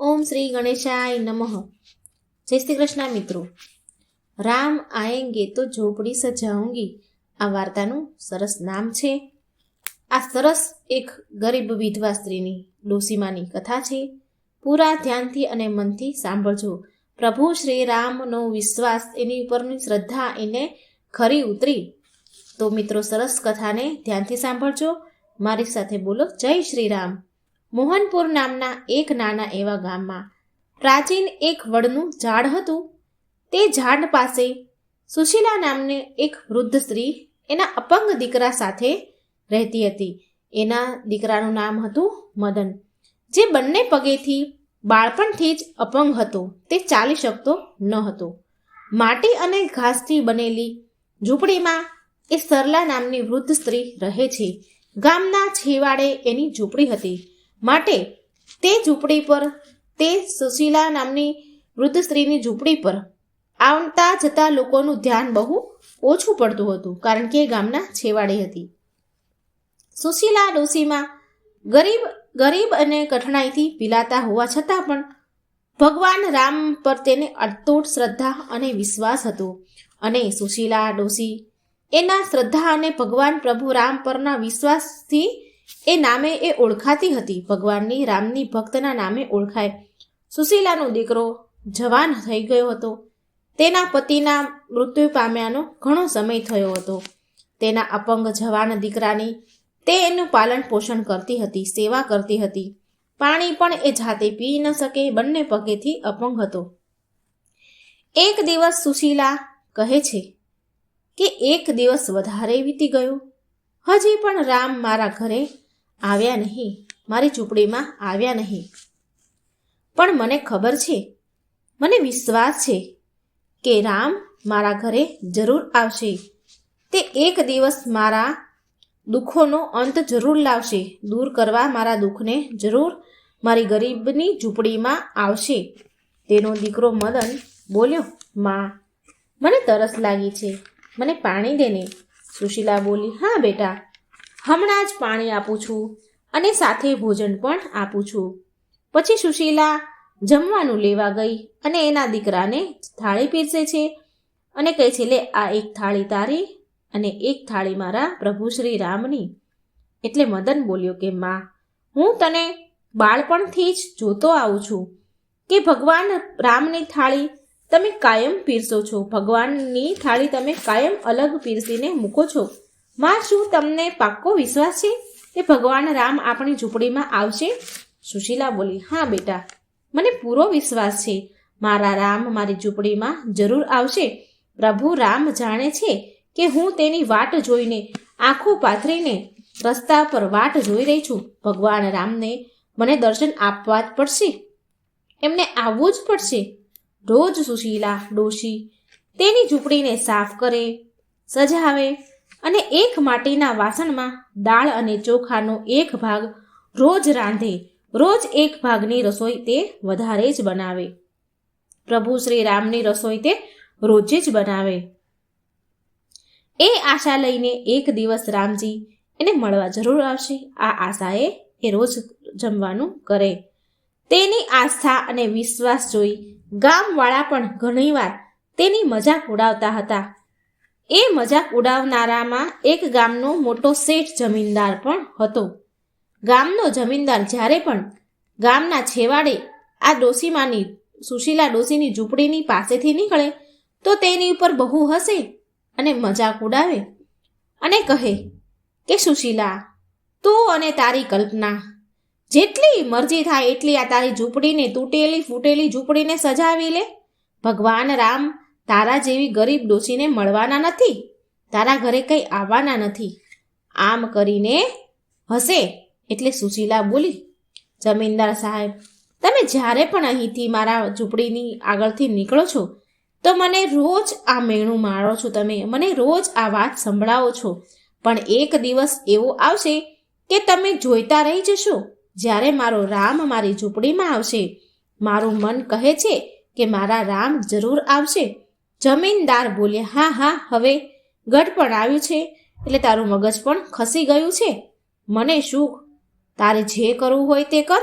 ઓમ શ્રી ગણેશાય નમઃ. જય શ્રી કૃષ્ણ મિત્રો. રામ આયેંગે તો ઝોપડી સજાઉંગી. આ વાર્તાનું સરસ નામ છે. આ સરસ એક ગરીબ વિધવા સ્ત્રીની ડોસીમાની કથા છે. પૂરા ધ્યાનથી અને મનથી સાંભળજો. પ્રભુ શ્રી રામનો વિશ્વાસ એની ઉપરની શ્રદ્ધા એને ખરી ઉતરી. તો મિત્રો સરસ કથાને ધ્યાનથી સાંભળજો. મારી સાથે બોલો જય શ્રી રામ. મોહનપુર નામના એક નાના એવા ગામમાં પ્રાચીન એક વડનું ઝાડ હતું. તે ઝાડ પાસે સુશીલા નામની એક વૃદ્ધ સ્ત્રી એના અપંગ દીકરા સાથે રહેતી હતી. એના દીકરાનું નામ હતું મદન. જે બંને પગેથી બાળપણથી જ અપંગ હતો. તે ચાલી શકતો ન હતો. માટી અને ઘાસથી બનેલી ઝૂંપડીમાં એ સરલા નામની વૃદ્ધ સ્ત્રી રહે છે. ગામના છેવાડે એની ઝૂંપડી હતી. માટે તે ઝૂંપડી પર, તે સુશીલા નામની વૃદ્ધ સ્ત્રીની ઝૂંપડી પર આવતા જતા લોકોનું ધ્યાન બહુ ઓછું પડતું હતું, કારણ કે ગામના છેવાડે હતી. સુશીલા ડોશીમાં ગરીબ ગરીબ અને કઠણાઈથી પીલાતા હોવા છતાં પણ ભગવાન રામ પર તેને અતૂટ શ્રદ્ધા અને વિશ્વાસ હતો અને સુશીલા ડોશી એના શ્રદ્ધા અને ભગવાન પ્રભુ રામ પરના વિશ્વાસથી એ નામે એ ઓળખાતી હતી. ભગવાનની રામની ભક્તના નામે ઓળખાય. સુશીલાનો દીકરો જવાન થઈ ગયો હતો. તેના પતિના મૃત્યુ પામ્યાનો ઘણો સમય થયો હતો. તેના અપંગ જવાન દીકરાની તે એનું પાલન પોષણ કરતી હતી, સેવા કરતી હતી. પાણી પણ એ જાતે પી ન શકે બંને પગેથી અપંગ હતો. એક દિવસ સુશીલા કહે છે કે એક દિવસ વધારે વીતી ગયો. હજી પણ રામ મારા ઘરે આવ્યા નહીં, મારી ઝૂંપડીમાં આવ્યા નહીં. પણ મને ખબર છે, મને વિશ્વાસ છે કે રામ મારા ઘરે જરૂર આવશે. તે એક દિવસ મારા દુઃખોનો અંત જરૂર લાવશે, દૂર કરવા મારા દુઃખને જરૂર મારી ગરીબની ઝૂંપડીમાં આવશે. તેનો દીકરો મદન બોલ્યો, માં, મને તરસ લાગી છે, મને પાણી દેને. સુશીલા બોલી, હા બેટા હમણાં જ પાણી આપું છું અને સાથે ભોજન પણ આપું છું. પછી સુશીલા જમવાનું લેવા ગઈ અને એના દીકરાને થાળી પીરસે છે અને કહે છે, લે, આ એક થાળી તારી અને એક થાળી મારા પ્રભુ શ્રી રામની. એટલે મદન બોલ્યો કે, માં, હું તને બાળપણથી જ જોતો આવું છું કે ભગવાન રામની થાળી તમે કાયમ પીરસો છો. ભગવાનની થાળી તમે કાયમ અલગ પીરસીને મૂકો છો. માં શું તમને પાક્કો વિશ્વાસ છે? કે ભગવાન રામ આપણી ઝૂંપડીમાં આવશે? સુશીલા બોલી, હા, બેટા. મને પૂરો વિશ્વાસ છે. મારા રામ મારી ઝૂંપડીમાં જરૂર આવશે. પ્રભુ રામ જાણે છે કે હું તેની વાટ જોઈને, આંખો પાથરીને રસ્તા પર વાટ જોઈ રહી છું. ભગવાન રામને મને દર્શન આપવા જ પડશે. એમને આવવું જ પડશે. રોજ સુશીલા, ડોશી તેની ઝૂંપડીને સાફ કરે, સજાવે અને એક માટીના વાસણમાં દાળ અને ચોખાનો એક ભાગ રોજ રાંધે, રોજ એક ભાગની રસોઈ તે વધારે જ બનાવે. પ્રભુ શ્રી રામની રસોઈ તે રોજે જ બનાવે. એ આશા લઈને એક દિવસ રામજી એને મળવા જરૂર આવશે. આ આશાએ એ રોજ જમવાનું કરે. તેની આસ્થા અને વિશ્વાસ જોઈ ગામવાળા પણ ઘણીવાર તેની મજાક ઉડાવતા હતા. એ મજાક ઉડાવનારામાં એક ગામનો મોટો શેઠ જમીનદાર પણ હતો. ગામનો જમીનદાર જ્યારે પણ ગામના છેવાડે આ ડોસીમાની, સુશીલા ડોસીની ઝૂંપડીની પાસેથી નીકળે, તો તેની ઉપર બહુ હસે અને મજાક ઉડાવે અને કહે કે, સુશીલા, તું અને તારી કલ્પના, જેટલી મરજી થાય એટલી આ તારી ઝૂંપડીને તૂટેલી, ફૂટેલી ઝૂંપડીને સજાવી લે. ભગવાન રામ તારા જેવી ગરીબ ડોશીને મળવાના નથી? તારા ઘરે કંઈ આવવાના નથી. આમ કરીને હશે એટલે સુશીલા બોલી, જમીનદાર સાહેબ, તમે જ્યારે પણ અહીંથી મારા ઝૂંપડીની આગળથી નીકળો છો, તો મને રોજ આ મેણું મારો છો તમે. મને રોજ આ વાત સંભળાવો છો. પણ એક દિવસ એવો આવશે કે તમે જોઈતા રહી જશો. જ્યારે મારો રામ મારી ઝૂંપડીમાં આવશે, મારું મન કહે છે કે મારા રામ જરૂર આવશે. જમીનદાર બોલે, હા હા, હવે ગઢ પણ આવ્યું છે, એટલે તારું મગજ પણ ખસી ગયું છે. મને શું, તારે જે કરવું હોય તે કર.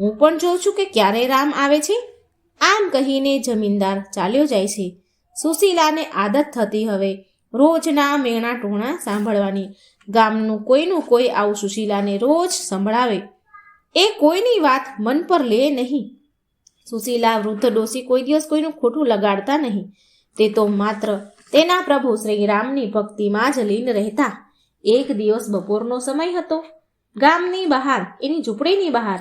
હું પણ જોઉં છું કે ક્યારે રામ આવે છે. આમ કહીને જમીનદાર ચાલ્યો જાય છે. સુશીલાને આદત થતી હવે રોજના મેણા ટોણા સાંભળવાની. ગામનું કોઈનું કોઈ આવું સુશીલાને રોજ સંભળાવે. એ કોઈની વાત મન પર લે નહીં. સુશીલા વૃદ્ધ ડોસી કોઈ દિવસ કોઈનું ખોટું લગાડતા નહીં. તે તો માત્ર તેના પ્રભુ શ્રી રામની ભક્તિમાં જ લીન રહેતા. એક દિવસ બપોરનો સમય હતો. ગામની બહાર, એની ઝૂંપડીની બહાર,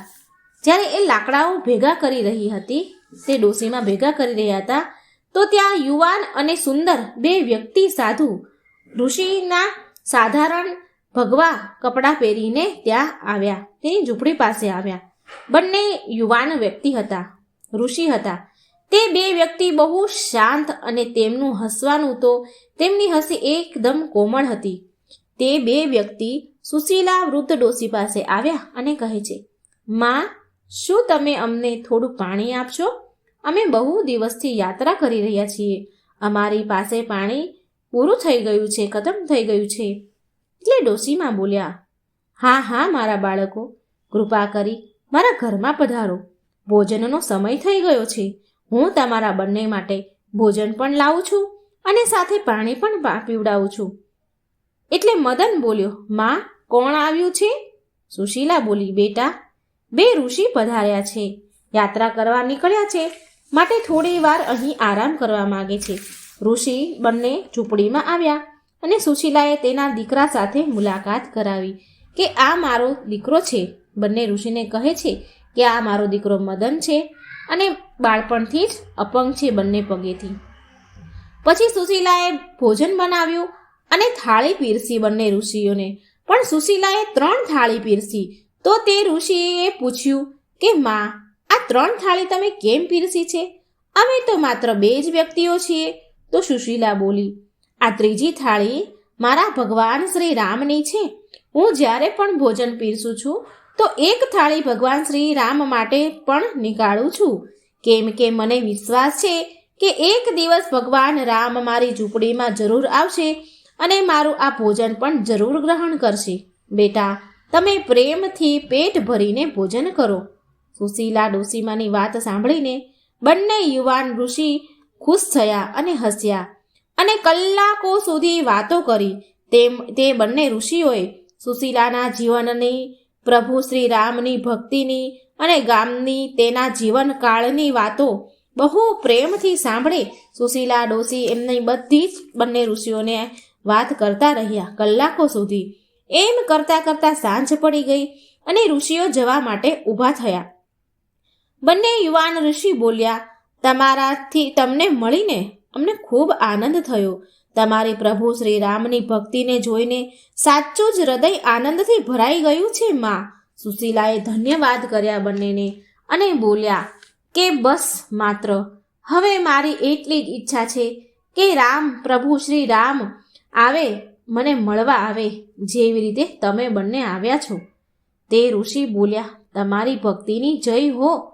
જ્યારે એ લાકડાઓ ભેગા કરી રહી હતી, તે ડોસીમાં ભેગા કરી રહ્યા હતા, તો ત્યાં યુવાન અને સુંદર બે વ્યક્તિ સાધુ, ઋષિના સાધારણ ભગવા કપડાં પહેરીને ત્યાં આવ્યા. તેની ઝૂંપડી પાસે આવ્યા. બંને યુવાન વ્યક્તિ હતા, ઋષિ હતા. તે બે વ્યક્તિ બહુ શાંત અને તેમનું હસવાનું તો તેમની હસી એકદમ કોમળ હતી. તે બે વ્યક્તિ સુશીલા વૃદ્ધ ડોસી પાસે આવ્યા અને કહે છે, માં, શું તમે અમને થોડું પાણી આપશો? અમે બહુ દિવસથી યાત્રા કરી રહ્યા છીએ. અમારી પાસે પાણી પૂરું થઈ ગયું છે, ખતમ થઈ ગયું છે. એટલે ડોસીમાં બોલ્યા, હા હા, મારા બાળકો, કૃપા કરી મારા ઘરમાં પધારો. ભોજનનો સમય થઈ ગયો છે. હું તમારા બંને માટે ભોજન પણ લાવું છું અને સાથે પાણી પણ પીવડાવું છું. એટલે મદન બોલ્યો, માં, કોણ આવ્યું છે? સુશીલા બોલી, બેટા, બે ઋષિ પધાર્યા છે. યાત્રા કરવા નીકળ્યા છે. માટે થોડી વાર અહીં આરામ કરવા માગે છે. ઋષિ બંને ઝૂંપડીમાં આવ્યા અને સુશીલાએ તેના દીકરા સાથે મુલાકાત કરાવી કે, આ મારો દીકરો છે. બંને ઋષિને કહે છે કે, આ મારો દીકરો મદન છે. અને બાળપણથી જ અપંગ છે બંને પગેથી. પછી સુશીલાએ ભોજન બનાવ્યું અને થાળી પીરસી બંને ઋષિઓને. પણ સુશીલાએ ત્રણ થાળી પીરસી. તો તે ઋષિએ પૂછ્યું કે, માં, આ ત્રણ થાળી તમે કેમ પીરસી છે? અમે તો માત્ર બે જ વ્યક્તિઓ છીએ. તો સુશીલા બોલી, આ ત્રીજી થાળી મારા ભગવાન શ્રી રામની છે. હું જ્યારે પણ ભોજન પીરસું છું તો એક થાળી ભગવાન શ્રી રામ માટે પણ નીકાળું છું. કેમ કે મને વિશ્વાસ છે કે એક દિવસ ભગવાન રામ મારી ઝૂંપડીમાં જરૂર આવશે અને મારું આ ભોજન પણ જરૂર ગ્રહણ કરશે. બેટા, તમે પ્રેમથી પેટ ભરીને ભોજન કરો. સુશીલા ડોસીમાની વાત સાંભળીને બંને યુવાન ઋષિ ખુશ થયા અને હસ્યા અને કલાકો સુધી વાતો કરી. તેમ, તે બંને ઋષિઓએ સુશીલાના જીવનની પ્રભુ શ્રી રામની ભક્તિની અને ગામની તેના જીવનકાળની વાતો બહુ પ્રેમથી સાંભળે. સુશીલા ડોસી એમની બધી જ બંને ઋષિઓને વાત કરતા રહ્યા કલાકો સુધી. એમ કરતા કરતા સાંજ પડી ગઈ અને ઋષિઓ જવા માટે ઊભા થયા. બંને યુવાન ઋષિ બોલ્યા, તમારાથી તમને મળીને અમને ખૂબ આનંદ થયો. તમારી પ્રભુ શ્રી રામની ભક્તિને જોઈને સાચું જ હૃદય આનંદથી ભરાઈ ગયું છે, માં. સુશીલાએ ધન્યવાદ કર્યા બંનેને અને બોલ્યા, કે બસ માત્ર. હવે મારી એટલી જ ઈચ્છા છે કે રામ, પ્રભુ શ્રી રામ આવે, મને મળવા આવે, જેવી રીતે તમે બંને આવ્યા છો. તે ઋષિ બોલ્યા, તમારી ભક્તિની જય હો.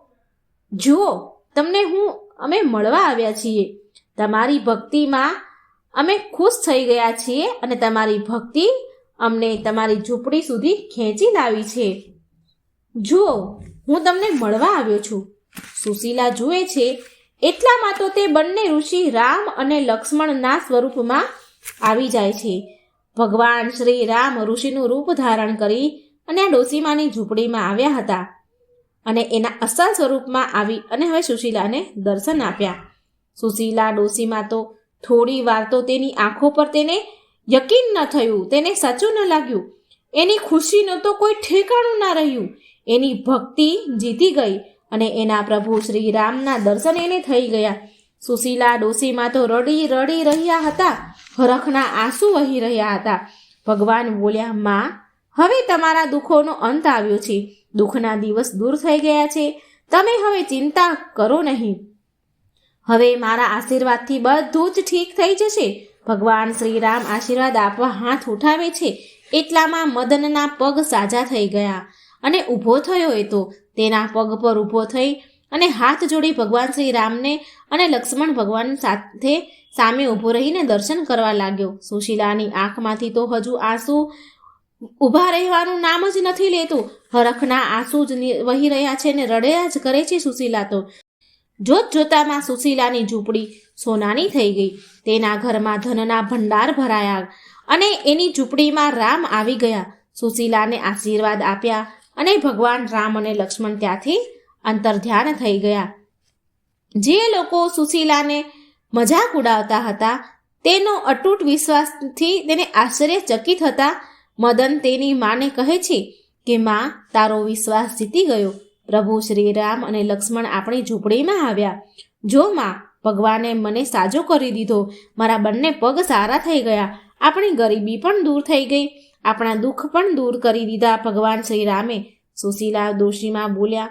જુઓ, તમને હું, અમે મળવા આવ્યા છીએ. તમારી ભક્તિમાં અમે ખુશ થઈ ગયા છીએ અને તમારી ભક્તિ અમને તમારી ઝૂંપડી સુધી ખેંચી લાવી છે. જુઓ, હું તમને મળવા આવ્યો છું. સુશીલા જુએ છે એટલામાં તો તે બંને ઋષિ રામ અને લક્ષ્મણના સ્વરૂપમાં આવી જાય છે. ભગવાન શ્રી રામ ઋષિનું રૂપ ધારણ કરી અને આ ડોસીમાની ઝૂંપડીમાં આવ્યા હતા અને એના અસલ સ્વરૂપમાં આવી અને હવે સુશીલાને દર્શન આપ્યા. સુશીલા ડોસીમાં તો થોડી વાર તો તેની આંખો પર તેને યકીન ન થયું, તેને સાચું ન લાગ્યું. એની ખુશીનું તો કોઈ ઠેકાણું ના રહ્યું. એની ભક્તિ જીતી ગઈ અને એના પ્રભુ શ્રી રામના દર્શન એને થઈ ગયા. સુશીલા ડોશીમાં તો રડી રડી રહ્યા હતા, હરખના આંસુ વહી રહ્યા હતા. ભગવાન બોલ્યા, માં, હવે તમારા દુઃખોનો અંત આવ્યો છે. દુઃખના દિવસ દૂર થઈ ગયા છે. તમે હવે ચિંતા કરો નહીં. હવે મારા આશીર્વાદથી બધું જ ઠીક થઈ જશે. ભગવાન શ્રી રામ આશીર્વાદ આપવા હાથ ઉઠાવે છે. એટલામાં મદનના પગ સાજા થઈ ગયા અને ઊભો થયો એ તો. તેના પગ પર ઊભો થઈ અને હાથ જોડી ભગવાન શ્રી રામને અને લક્ષ્મણ ભગવાન સાથે સામે ઊભો રહીને દર્શન કરવા લાગ્યો. સુશીલાની આંખમાંથી તો હજુ આંસુ ઊભા રહેવાનું નામ જ નથી લેતું. હરખના આંસુ જ વહી રહ્યા છે ને રડ્યા જ કરે છે સુશીલા તો. જોત જોતામાં સુશીલાની ઝૂંપડી સોનાની થઈ ગઈ. તેના ઘરમાં ધનના ભંડાર ભરાયા અને એની ઝૂંપડીમાં રામ આવી ગયા. સુશીલાને આશીર્વાદ આપ્યા અને ભગવાન રામ અને લક્ષ્મણ ત્યાંથી અંતર્ધ્યાન થઈ ગયા. જે લોકો સુશીલાને મજાક ઉડાવતા હતા, તેનો અતૂટ વિશ્વાસથી તેને આશ્ચર્યચકિત હતા. મદન તેની માને કહે છે કે, માં, તારો વિશ્વાસ જીતી ગયો. પ્રભુ શ્રી રામ અને લક્ષ્મણ આપણી ઝૂંપડીમાં આવ્યા. જો માં, ભગવાને મને સાજો કરી દીધો. મારા બંને પગ સારા થઈ ગયા. આપણી ગરીબી પણ દૂર થઈ ગઈ. આપણા દુઃખ પણ દૂર કરી દીધા ભગવાન શ્રી રામે સુશીલા દોશીમાં બોલ્યા,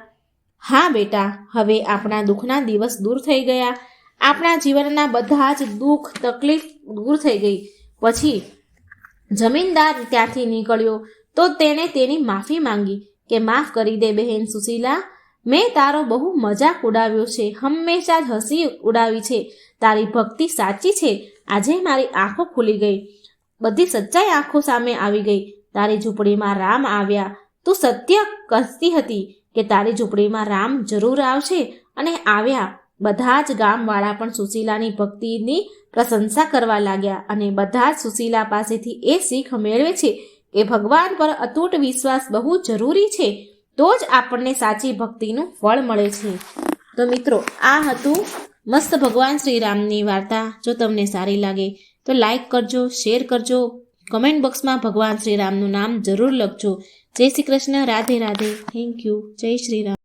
હા બેટા, હવે આપણા દુઃખના દિવસ દૂર થઈ ગયા. આપણા જીવનના બધા જ દુઃખ, તકલીફ દૂર થઈ ગઈ. પછી જમીનદાર ત્યાંથી નીકળ્યો. તો તેણે તેની માફી માંગી. કે માફ કરી દે બહેન સુશીલા. મેં તારો બહુ મજાક ઉડાવ્યો છે. હંમેશા જ હસી ઉડાવી છે. તારી ભક્તિ સાચી છે. આજે મારી આંખો ખુલી ગઈ. બધી સચ્ચાઈ આંખો સામે આવી ગઈ. તારી ઝૂંપડીમાં રામ આવ્યા. તું સત્ય કહેતી હતી કે તારી ઝૂંપડીમાં રામ જરૂર આવશે અને આવ્યા. બધા જ ગામવાળા પણ સુશીલાની ભક્તિની પ્રશંસા કરવા લાગ્યા અને બધા જ સુશીલા પાસેથી એ શીખ મેળવે છે કે ભગવાન પર અતૂટ વિશ્વાસ બહુ જરૂરી છે, તો જ આપણને સાચી ભક્તિનું ફળ મળે છે. તો મિત્રો, આ હતું મસ્ત ભગવાન શ્રીરામની વાર્તા. જો તમને સારી લાગે, તો લાઈક કરજો, શેર કરજો. કમેન્ટ બોક્સમાં ભગવાન શ્રી રામનું નામ જરૂર લખજો. જય શ્રી કૃષ્ણ, રાધે રાધે. Thank you. જય શ્રી રામ